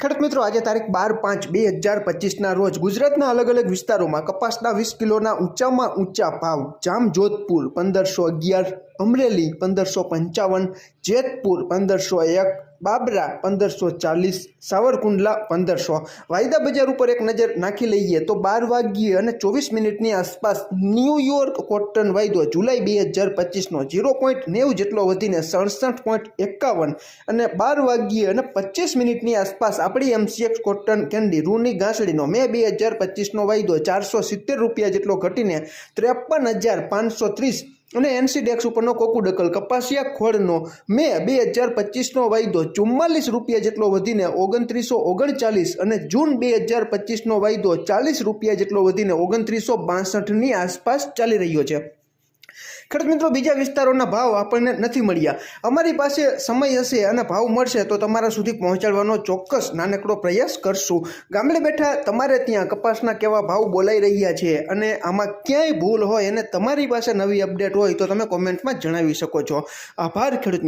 ખેડૂત મિત્રો, આજે તારીખ બાર પાંચ બે હજાર પચીસના રોજ ગુજરાતના અલગ અલગ વિસ્તારોમાં કપાસના વીસ કિલોના ઊંચામાં ઊંચા ભાવ, જામજોધપુર પંદરસો અગિયાર અમરેલી પંદરસો પંચાવન, જેતપુર પંદરસો એક, બાબરા પંદરસો ચાલીસ, સાવરકુંડલા પંદરસો. વાયદા બજાર ઉપર એક નજર નાખી લઈએ તો બાર વાગ્યે અને ચોવીસ મિનિટની આસપાસ ન્યૂયોર્ક કોટન વાયદો જુલાઈ બે હજાર પચીસનો ઝીરો પોઈન્ટ નેવું જેટલો વધીને સડસઠ પોઈન્ટ એકાવન અને બાર વાગ્યે અને પચીસ મિનિટની આસપાસ આપણી એમસીએક્સ કોટન કેન્ડી રૂની ઘાસડીનો મે બે હજાર પચીસનો વાયદો ચારસો સિત્તેર રૂપિયા જેટલો ઘટીને ત્રેપન હજાર પાંચસો ત્રીસ અને એનસી ડેક્સ ઉપરનો કોકુડકલ કપાસિયા ખોળનો મે બે હજાર પચીસનો વાયદો ચુમ્માલીસ રૂપિયા જેટલો વધીને ઓગણત્રીસો ઓગણચાલીસ અને જૂન બે હજાર પચીસનો વાયદો ચાલીસ રૂપિયા જેટલો વધીને ઓગણત્રીસો બાસઠની આસપાસ ચાલી રહ્યો છે. ખેડૂત મિત્રો, બીજા વિસ્તારોના ભાવ આપણને નથી મળ્યા. અમારી પાસે સમય હશે અને ભાવ મળશે તો તમારા સુધી પહોંચાડવાનો ચોક્કસ નાનકડો પ્રયાસ કરશું. ગામડે બેઠા તમારે ત્યાં કપાસના કેવા ભાવ બોલાઈ રહ્યા છે અને આમાં ક્યાંય ભૂલ હોય અને તમારી પાસે નવી અપડેટ હોય તો તમે કોમેન્ટમાં જણાવી શકો છો. આભાર ખેડૂત.